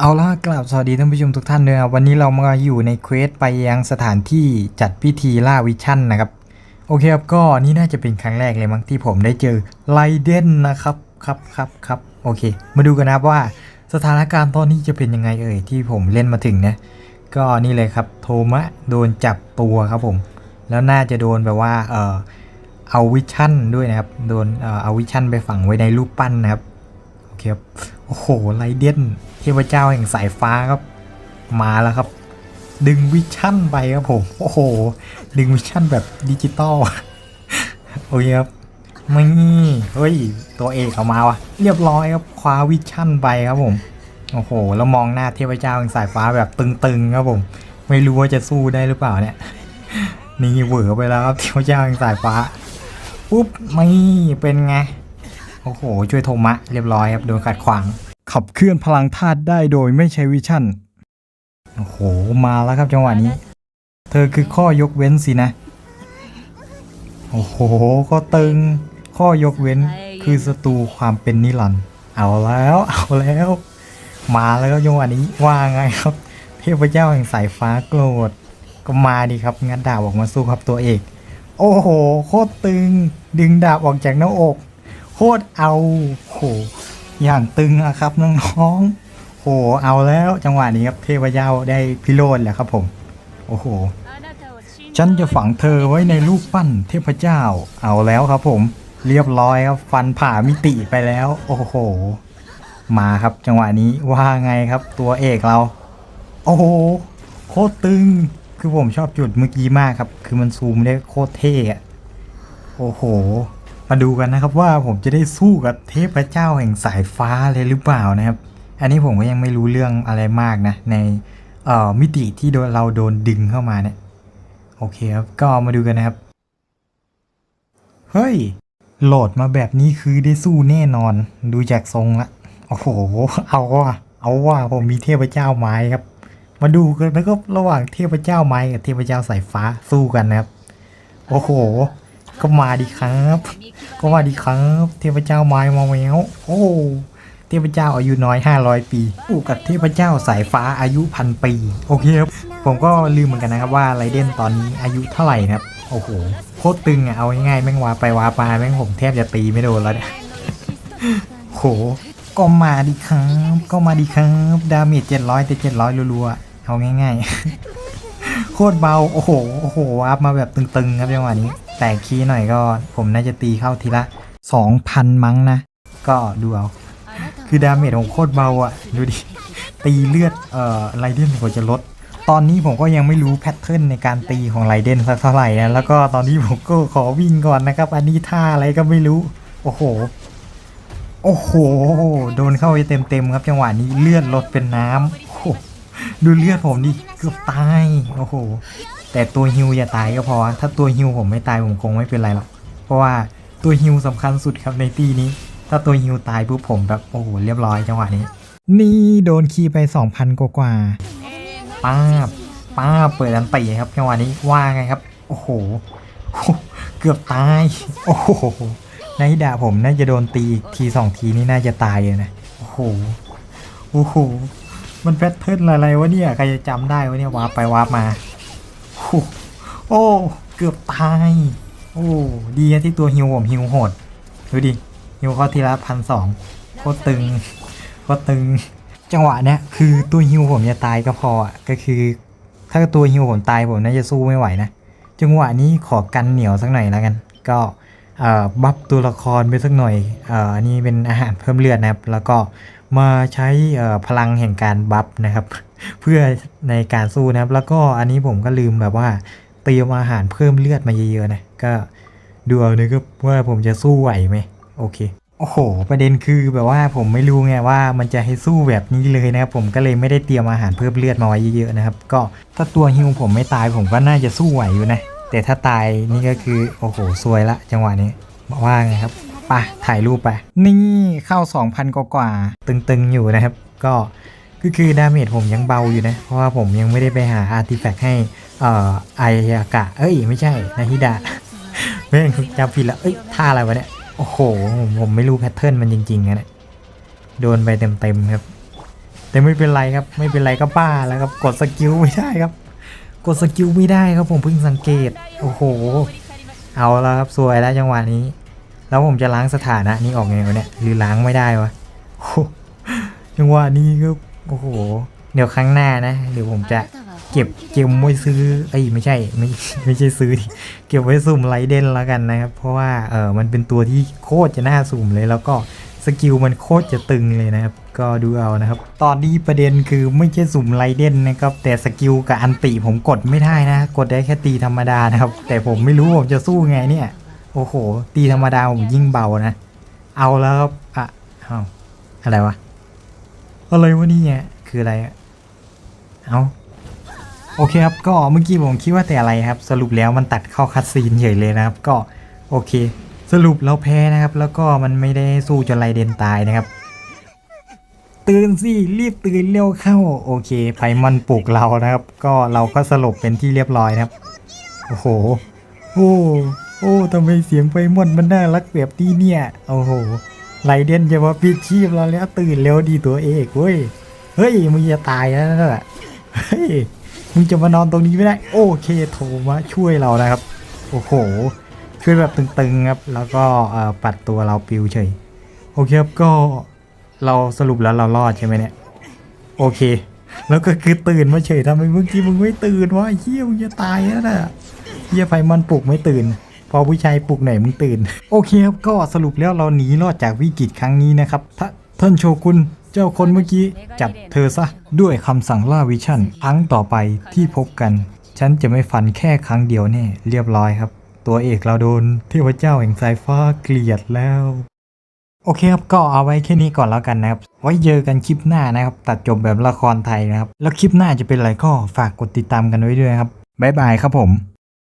เอาล่ะกราบสวัสดีท่านผู้ชมทุกท่านด้วยครับวันนี้เรามาอยู่ในเควสไปยังสถานที่จัดพิธีล่าวิชั่นนะครับ โอเคครับก็นี่น่าจะเป็นครั้งแรกเลยมั้งที่ผมได้เจอไลเดนนะครับครับครับครับโอเค มาดูกันนะว่าสถานการณ์ตอนนี้จะเป็นยังไงเอ่ยที่ผมเล่นมาถึงนะก็นี่เลยครับโทมะโดนจับตัวครับผม แล้วน่าจะโดนแบบว่าเออเอาวิชั่นด้วยนะครับโดนเออเอาวิชั่นไปฝังไว้ในรูปปั้นนะครับโอเคครับโอ้โหไรเดน พเจ้าแห่งสายฟ้าครับ มาแล้วครับ ดึงวิชั่นไปครับผม โอ้โห ดึงวิชั่นแบบดิจิตอลโอเคครับไม่เฮ้ย ตัวเอกเอามาวะเรียบร้อยครับคว้าวิชั่นไปครับผม โอ้โห แล้วมองหน้าเทพเจ้าแห่งสายฟ้าแบบตึงๆครับผม ไม่รู้ว่าจะสู้ได้หรือเปล่าเนี่ย นี่เหวอไปแล้วครับเทพเจ้าแห่งสายฟ้า ปุ๊บ ไม่เป็นไง โอ้โห ช่วยโทมะ เรียบร้อยครับ โดนขัดขวาง ขับเคลื่อนพลังธาตุได้โดยไม่ใช้วิชั่น โอ้โห มาแล้วครับจังหวะนี้ เธอคือข้อยกเว้นสินะ โอ้โห ก็ตึง ข้อยกเว้นคือศัตรูความเป็นนิรันดร์เอาแล้ว เอาแล้ว มาแล้วครับจังหวะนี้ ว่าไงครับ เทพเจ้าแห่งสายฟ้าโกรธ ก็มาดีครับ งัดดาบออกมาสู้ครับตัวเอก โอ้โห โคตรตึง ดึงดาบออกจากหน้าอก โคตรเอาโห อย่างตึงอะครับน้องๆโหเอาแล้วจังหวะนี้ครับเทพเจ้าได้พิโรธแล้วครับผม โอ้โห ฉันจะฝังเธอไว้ในรูปปั้นเทพเจ้า เอาแล้วครับผม เรียบร้อยครับฟันผ่ามิติไปแล้ว โอ้โห มาครับจังหวะนี้ว่าไงครับตัวเอกเรา โอ้โหโคตรตึง คือผมชอบจุดเมื่อกี้มากครับ คือมันซูมได้โคตรเท่อะโอ้โห มาดูกันนะครับว่าผมจะได้สู้กับเทพเจ้าแห่งสายฟ้าเลยหรือเปล่านะครับ อันนี้ผมก็ยังไม่รู้เรื่องอะไรมากนะ ในเอ่อมิติที่เราโดนดึงเข้ามาเนี่ย โอเคครับ ก็มาดูกันนะครับ เฮ้ย โหลดมาแบบนี้คือได้สู้แน่นอน ดูจากทรงละโอ้โห เอาว่ะเอาว่ะผมมีเทพเจ้าไม้ครับ มาดูกันนะครับระหว่างเทพเจ้าไม้กับเทพเจ้าสายฟ้าสู้กันนะครับ โอ้โห ก็มาดีครับ ก็มาดีครับ เทพเจ้าไม้มาแววโอ้เทพเจ้าอายุน้อย 500 ปีสู้กับเทพเจ้าสายฟ้าอายุพันปี โอเคครับ ผมก็ลืมเหมือนกันนะครับว่าไรเดนตอนนี้อายุเท่าไหร่นะครับ โอ้โห โคตรตึงอะ เอาง่ายๆแม่งวาไปวามาแม่งผมแทบจะตีไม่โดนแล้วเนี่ยโห ก็มาดีครับ ก็มาดีครับ ดาเมจ700แต่700รัวๆ เอาง่ายๆ โคตรเบา โอ้โห โอ้โหอัพมาแบบตึงๆครับจังหวะนี้ แต่คีย์หน่อยก็ผมน่าจะตีเข้าทีละ 2,000 มั้งนะ ก็ดูเอา คือดาเมจของโคตรเบาอะ ดูดิ ตีเลือดเอ่อไรเดนผมจะลด ตอนนี้ผมก็ยังไม่รู้แพทเทิร์นในการตีของไรเดนสักเท่าไหร่นะ แล้วก็ตอนนี้ผมก็ขอวิ่งก่อนนะครับ อันนี้ท่าอะไรก็ไม่รู้ โอ้โห โอ้โห โดนเข้าไปเต็มๆครับ จังหวะนี้เลือดลดเป็นน้ำโอ้ดูเลือดผมดิเกือบตาย โอ้โห แต่ตัวฮิวอย่าตายก็พอ ถ้าตัวฮิวผมไม่ตายผมคงไม่เป็นไรหรอก เพราะว่าตัวฮิวสำคัญสุดครับในตีนี้ ถ้าตัวฮิวตายปุ๊บผมแบบโอ้โหเรียบร้อยจังหวะนี้ นี่โดนคีไป 2,000 กว่ากว่าป้าบป้าบเปิดอันตีครับจังหวะนี้ว่าไงครับ โอ้โห เกือบตาย โอ้โหในดาผมน่าจะโดนตีอีกทีสองทีนี่น่าจะตายเลยนะ โอ้โห โอ้โห มันแพทเทิร์นอะไรวะเนี่ย ใครจะจำได้วะเนี่ยวาร์ปไปวาร์ปมา โอ้โอเกือบตาย โอ้ ดีที่ตัวฮิวผมฮิวโหด ดูดิ ฮิวเขาทีละพันสองโคตรตึงโคตรตึง จังหวะเนี้ยคือตัวฮิวผมจะตายก็พออะ ก็คือ ถ้าตัวฮิวผมตายผมน่าจะสู้ไม่ไหวนะ จังหวะนี้ขอกันเหนียวสักหน่อยแล้วกัน ก็บัฟตัวละครไปสักหน่อยออันนี้เป็นอาหารเพิ่มเลือดนะครับ แล้วก็ มาใช้พลังแห่งการบัฟนะครับ เพื่อในการสู้นะครับ แล้วก็อันนี้ผมก็ลืมแบบว่าเตรียมอาหารเพิ่มเลือดมาเยอะๆนะก็ดูเอานะครับว่าผมจะสู้ไหวไหมโอเคโอ้โห ประเด็นคือแบบว่าผมไม่รู้ไงว่ามันจะให้สู้แบบนี้เลยนะครับ ผมก็เลยไม่ได้เตรียมอาหารเพิ่มเลือดมาไว้เยอะๆนะครับ ก็ถ้าตัวฮิวผมไม่ตายผมก็น่าจะสู้ไหวอยู่นะ แต่ถ้าตายนี่ก็คือโอ้โหซวยละจังหวะนี้ว่าไงครับ ไปถ่ายรูปไป นี่เข้า 2,000 กว่ากว่า ตึงๆ อยู่นะครับ ก็ก็คือดาเมจผมยังเบาอยู่นะ เพราะว่าผมยังไม่ได้ไปหาอาร์ติแฟกต์ให้เอ่อไออากะ เอ้ย ไม่ใช่นาฮิดะแม่งจำผิดละเอ้ยท่าอะไรวะเนี่ย โอ้โห ผมผมไม่รู้แพทเทิร์นมันจริงๆนะเนี่ยโดนไปเต็มๆครับ แต่ไม่เป็นไรครับ ไม่เป็นไรก็ป้าแล้วครับ กดสกิลไม่ได้ครับ กดสกิลไม่ได้ครับผมเพิ่งสังเกต โอ้โห เอาแล้วครับสวยแล้วจังหวะนี้ แล้วผมจะล้างสถานะนี้ออกไงวะเนี่ยหรือล้างไม่ได้วะโอ้โหจังหวะนี้ก็โอ้โห เดี๋ยวครั้งหน้านะเดี๋ยวผมจะเก็บเก็บไว้ซื้อเอ้ไม่ใช่ไม่ไม่ใช่ซื้อ เก็บไว้สุ่มไรเดนแล้วกันนะครับ เพราะว่าเออมันเป็นตัวที่โคตรจะน่าสุ่มเลย แล้วก็สกิลมันโคตรจะตึงเลยนะครับ ก็ดูเอานะครับ ตอนนี้ประเด็นคือไม่ใช่สุ่มไรเดนนะครับ แต่สกิลกับอันติผมกดไม่ได้นะ กดได้แค่ตีธรรมดานะครับ แต่ผมไม่รู้ผมจะสู้ไงเนี่ย อ้โห ตีธรรมดาผมยิ่งเบานะ เอาแล้วครับอะเอาอะไรวะ อะไรวะนี่เนี่ยคืออะไรอะเอาโอเคครับ ก็เมื่อกี้ผมคิดว่าแต่อะไรครับ สรุปแล้วมันตัดเข้าคัดซีนเฉยเลยนะครับ ก็โอเค สรุปเราแพ้นะครับ แล้วก็มันไม่ได้สู้จนไรเดนตายนะครับ ตื่นสิรีบตื่นเร็วเข้า โอเค ไพมอนปลุกเรานะครับ ก็เราก็สลบเป็นที่เรียบร้อยนะครับ โอ้โห โอ้ โอ้ทำไมเสียงไฟมอนมันน่ารักแบบนี้เนี่ยโอ้โหไรเดนจะมาปิดชีพเราแล้วตื่นเร็วดีตัวเอกเว้ยเฮ้ยมึงจะตายแล้วนั่นแหละเฮ้ยมึงจะมานอนตรงนี้ไม่ได้ โอเคโทรมาช่วยเรานะครับ โอ้โห ช่วยแบบตึงๆครับ แล้วก็อ่อปัดตัวเราปิวเฉย โอเคครับก็เราสรุปแล้วเรารอดใช่ไหมเนี่ย โอเค แล้วก็คือตื่นมาเฉยทำไมเมื่อกี้มึงไม่ตื่นวะเฮียมึงจะตายแล้วน่ะเฮียไฟมันปลุกไม่ตื่น พอผู้ชายปลุกไหนมึงตื่น โอเคครับก็สรุปแล้วเราหนีรอดจากวิกฤตครั้งนี้นะครับท่านโชกุนเจ้าคนเมื่อกี้จับเธอซะ ด้วยคำสั่งล่าวิชั่นครั้งต่อไปที่พบกัน ฉันจะไม่ฟันแค่ครั้งเดียวแน่เรียบร้อยครับ ตัวเอกเราโดนเทพเจ้าแห่งสายฟ้าเกลียดแล้วโอเคครับก็เอาไว้แค่นี้ก่อนแล้วกันนะครับ ไว้เจอกันคลิปหน้านะครับ ตัดจบแบบละครไทยนะครับ แล้วคลิปหน้าจะเป็นอะไรก็ฝากกดติดตามกันไว้ด้วยครับ บ๊ายบายครับผม